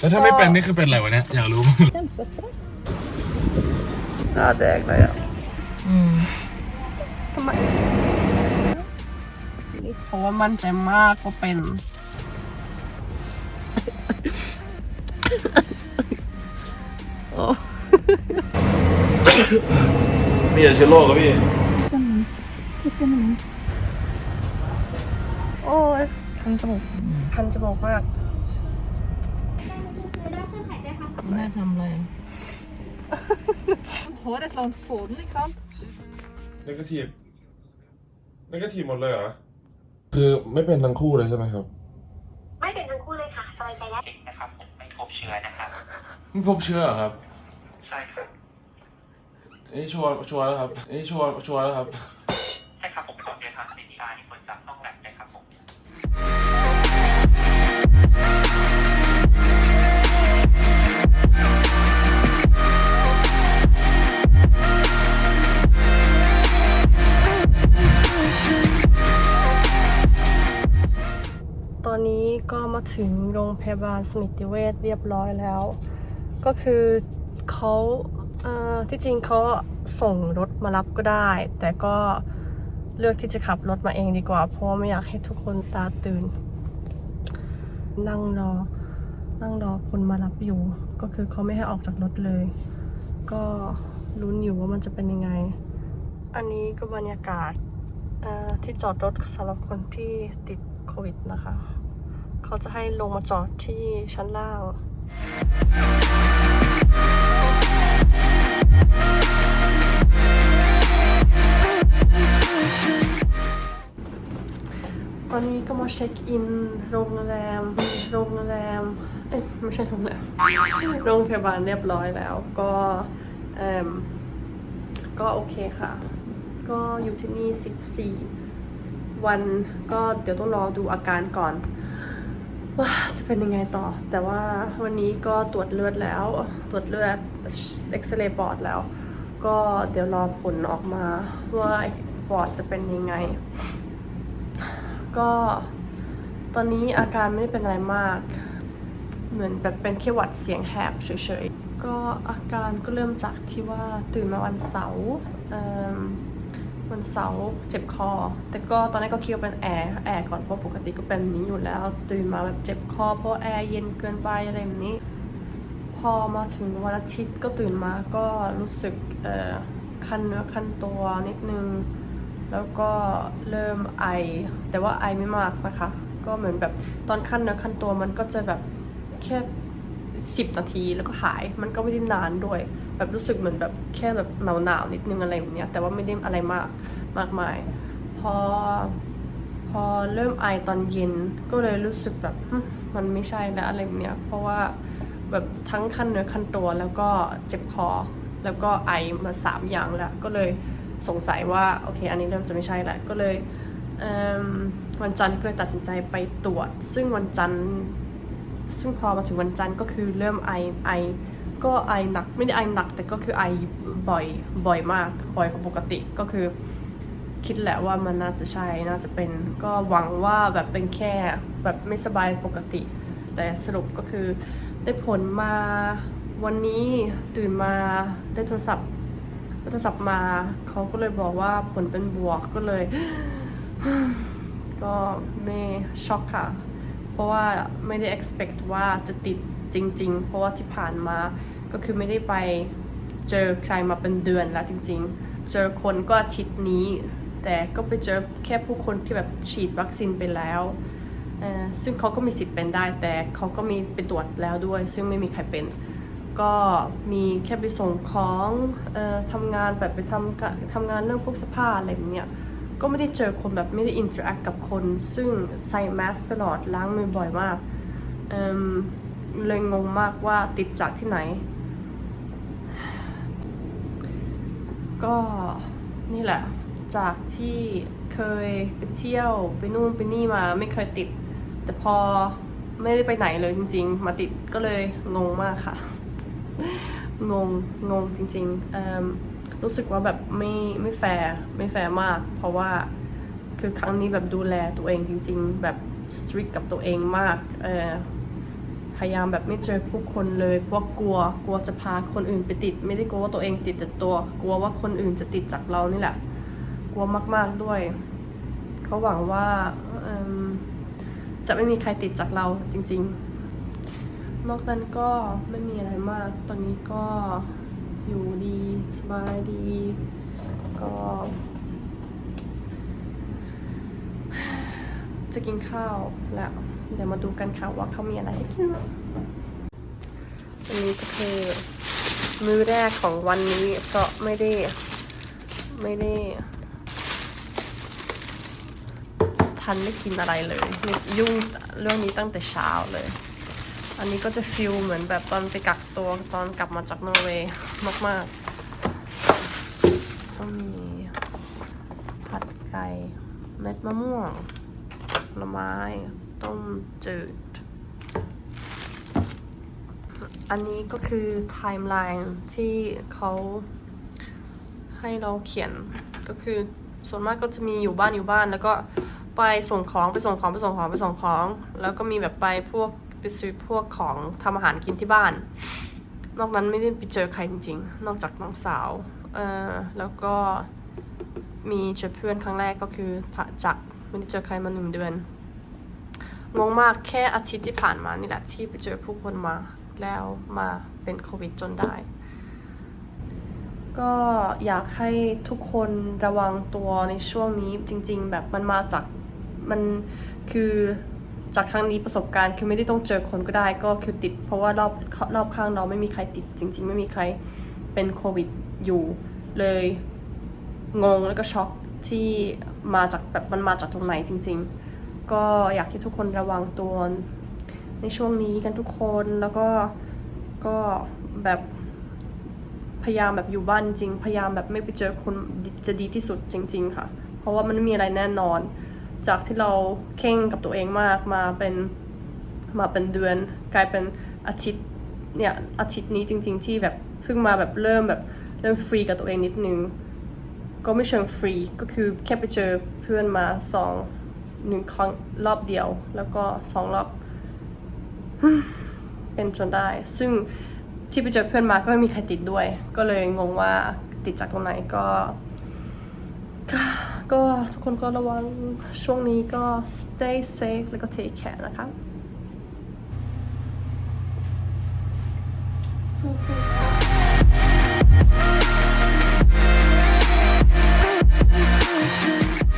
แล้วถ้าไม่เป็นนี่คือเป็นอะไรวะเนี่ย อยากรู้มากหน้าแดงเลยอะอืมทำไมเพราะว่ามันใจมากก็เป็น โอ้มีแต่เชื้อโรคครับพี่โอ้ยคันจมูกคันจมูกมาก ทำอะไร Håret er sånn foden, ikke sant? นกาทีฟนกาทีฟหมดเลยเหรอ คือไม่เป็นทั้งคู่เลยใช่ไหมครับ ไม่เป็นทั้งคู่เลยค่ะสบายใจได้นะครับผมไม่พบเชื้อนะครับไม่พบเชื้อเหรอครับ ใช่ครับ นี่ชัวร์ชัวร์แล้วครับ นี่ชัวร์ชัวร์แล้วครับ ถึงโรงพยาบาลสมิติเวชเรียบร้อยแล้ว ก็คือเขาเที่จริงเขาส่งรถมารับก็ได้ แต่ก็เลือกที่จะขับรถมาเองดีกว่า เพราะไม่อยากให้ทุกคนตาตื่น นั่งรอ นั่งรอคนมารับอยู่ ก็คือเขาไม่ให้ออกจากรถเลย ก็ลุ้นอยู่ว่ามันจะเป็นยังไง อันนี้ก็บรรยากาศที่จอดรถสำหรับคนที่ติดโควิดนะคะ เขาจะให้ลงมาจอดที่ชั้นล่างตอนนี้ก็มาเช็คอินโรงแรม โรงแรม เอ้ยไม่ใช่โรงแรม โรงพยาบาลเรียบร้อยแล้ว ก็เอมก็โอเคค่ะ ก็อยู่ที่นี่ 14 วัน ก็เดี๋ยวต้องรอดูอาการก่อน ว่าจะเป็นยังไงต่อ แต่ว่าวันนี้ก็ตรวจเลือดแล้ว ตรวจเลือดเอ็กซเรย์ปอดแล้ว ก็เดี๋ยวรอผลออกมาว่าปอดจะเป็นยังไง ก็ตอนนี้อาการไม่ได้เป็นอะไรมาก เหมือนแบบเป็นแค่หวัดเสียงแหบเฉยๆ ก็อาการก็เริ่มจากที่ว่าตื่นมาวันเสาร์ วันเสาร์เจ็บคอ แต่ก็ตอนแรกก็คิดว่าเป็นแอร์แอร์ก่อนเพราะปกติก็เป็นนี้อยู่แล้วตื่นมาแบบเจ็บคอเพราะแอร์เย็นเกินไปอะไรแบบนี้ พอมาถึงวันอาทิตย์ก็ตื่นมาก็รู้สึกเอ่อคันเนื้อคันตัวนิดนึง แล้วก็เริ่มไอ แต่ว่าไอไม่มากนะคะ ก็เหมือนแบบตอนขั้นเนื้อขั้นตัวมันก็จะแบบแค่สิบนาทีแล้วก็หาย มันก็ไม่ได้นานด้วย แบบรู้สึกเหมือนแบบแค่แบบหนาวหนาวนิดนึงอะไรแบบเนี้ยแต่ว่าไม่ได้อะไรมากมากมาย พอพอเริ่มไอตอนเย็นก็เลยรู้สึกแบบมันไม่ใช่แล้วอะไรแบบเนี้ยเพราะว่าแบบทั้งขั้นเนื้อขั้นตัวแล้วก็เจ็บคอ แล้วก็ไอมาสามอย่างแล้วก็เลยสงสัยว่าโอเค อันนี้เริ่มจะไม่ใช่แล้วก็เลยเวันจันทร์ก็เลยตัดสินใจไปตรวจ ซึ่งวันจันทร์ซึ่งพอมาถึงวันจันทร์ก็คือเริ่มไอไอ ก็ไอหนักไม่ได้ไอหนัก แต่ก็คือไอบ่อยบ่อยมาก บ่อยกว่าปกติก็คือ คิดแหละว่ามันน่าจะใช่น่าจะเป็น ก็หวังว่าแบบเป็นแค่แบบไม่สบายปกติ แต่สรุปก็คือได้ผลมาวันนี้ตื่นมาได้โทรศัพท์โทรศัพท์มาเขาก็เลยบอกว่าผลเป็นบวกก็เลย ก็ไม่ช็อกค่ะ เพราะว่าไม่ได้ expect ว่าจะติดจริง ๆ เพราะว่าที่ผ่านมา ก็คือไม่ได้ไปเจอใครมาเป็นเดือนแล้วจริง ๆ เจอคนก็อาทิตย์นี้ แต่ก็ไปเจอแค่ผู้คนที่แบบฉีดวัคซีนไปแล้วซึ่งเขาก็มีสิทธิ์เป็นได้ แต่เขาก็มีไปตรวจแล้วด้วย ซึ่งไม่มีใครเป็น ก็มีแค่ไปส่งของออทำงานแบบไปทำกะทำงานเรื่องพวกเสื้อผ้าอะไรแบบเนี้ยก็ไม่ได้เจอคนแบบไม่ได้อินเตอร์แอคกับคน ซึ่งใส่แมสตลอดล้างมือบ่อยมากเเลยงงมากว่าติดจากที่ไหน ก็นี่แหละ จากที่เคยไปเที่ยวไปนู่นไปนี่มาไม่เคยติด แต่พอไม่ได้ไปไหนเลยจริง ๆ มาติดก็เลยงงมากค่ะ งงงงจริงๆรู้สึกว่าแบบไม่ไม่แฟร์ไม่แฟร์มาก เพราะว่าคือครั้งนี้แบบดูแลตัวเองจริง ๆ แบบสตริกกับตัวเองมากเออ พยายามแบบไม่เจอผู้คนเลยเพราะกลัวกลัวจะพาคนอื่นไปติด ไม่ได้กลัวว่าตัวเองติดแต่ตัว กลัวว่าคนอื่นจะติดจากเรานี่แหละ กลัวมากๆด้วยก็หวังว่าจะไม่มีใครติดจากเราจริง ๆ นอกนั้นก็ไม่มีอะไรมาก ตอนนี้ก็อยู่ดีสบายดี ก็ จะกินข้าวแล้ว เดี๋ยวมาดูกันค่ะว่าเขามีอะไรให้กินอันนี้ก็คือมื้อแรกของวันนี้เพราะไม่ได้ ไม่ได้ ทันได้กินอะไรเลยยุ่งเรื่องนี้ตั้งแต่เช้าเลย อันนี้ก็จะฟิลเหมือนแบบตอนไปกักตัวตอนกลับมาจากนอร์เวย์มากๆก็มีผัดไก่เม็ดมะม่วง ผลไม้ต้มจืด อันนี้ก็คือไทม์ไลน์ที่เขาให้เราเขียนก็คือส่วนมากก็จะมีอยู่บ้านอยู่บ้าน แล้วก็ไปส่งของไปส่งของไปส่งของไปส่งของ แล้วก็มีแบบไปพวกไปซื้อพวกของทำอาหารกินที่บ้าน นอกนั้นไม่ได้ไปเจอใครจริง ๆ นอกจากน้องสาวเออแล้วก็มีเจอเพื่อนครั้งแรกก็คือผ่าจาก ไม่ได้เจอใครมาหนึ่งเดือนงงมากแค่อาทิตย์ที่ผ่านมานี่แหละที่ไปเจอผู้คนมาแล้วมาเป็นโควิดจนได้ ก็อยากให้ทุกคนระวังตัวในช่วงนี้จริง ๆ แบบมันมาจากมันคือจากครั้งนี้ประสบการณ์คือไม่ได้ต้องเจอคนก็ได้ ก็คือติด เพราะว่ารอบรอบข้างเราไม่มีใครติด จริง ๆ ไม่มีใครเป็นโควิดอยู่เลยงงแล้วก็ช็อกที่ มาจากแบบมันมาจากตรงไหนจริง ๆ ก็อยากให้ทุกคนระวังตัวในช่วงนี้กันทุกคนแล้วก็ก็แบบพยายามแบบอยู่บ้านจริง พยายามแบบไม่ไปเจอคนจะดีที่สุดจริง ๆ ค่ะ เพราะว่ามันไม่มีอะไรแน่นอน จากที่เราเข่งกับตัวเองมากมาเป็นมาเป็นเดือน กลายเป็นอาทิตย์เนี่ยอาทิตย์นี้จริง ๆ ที่แบบเพิ่งมาแบบเริ่มแบบเริ่มฟรีกับตัวเองนิดนึง ก็ไม่เชิงฟรีก็คือแค่ไปเจอเพื่อนมาสองหนึ่งครั้งรอบเดียว แล้วก็สองรอบเป็นจนได้ ซึ่งที่ไปเจอเพื่อนมาก็ไม่มีใครติดด้วย ก็เลยงงว่าติดจากตรงไหนก็ ก็ก็ทุกคนก็ระวังช่วงนี้ก็ stay safe แล้วก็ take care นะคะสู้ๆ Thank you.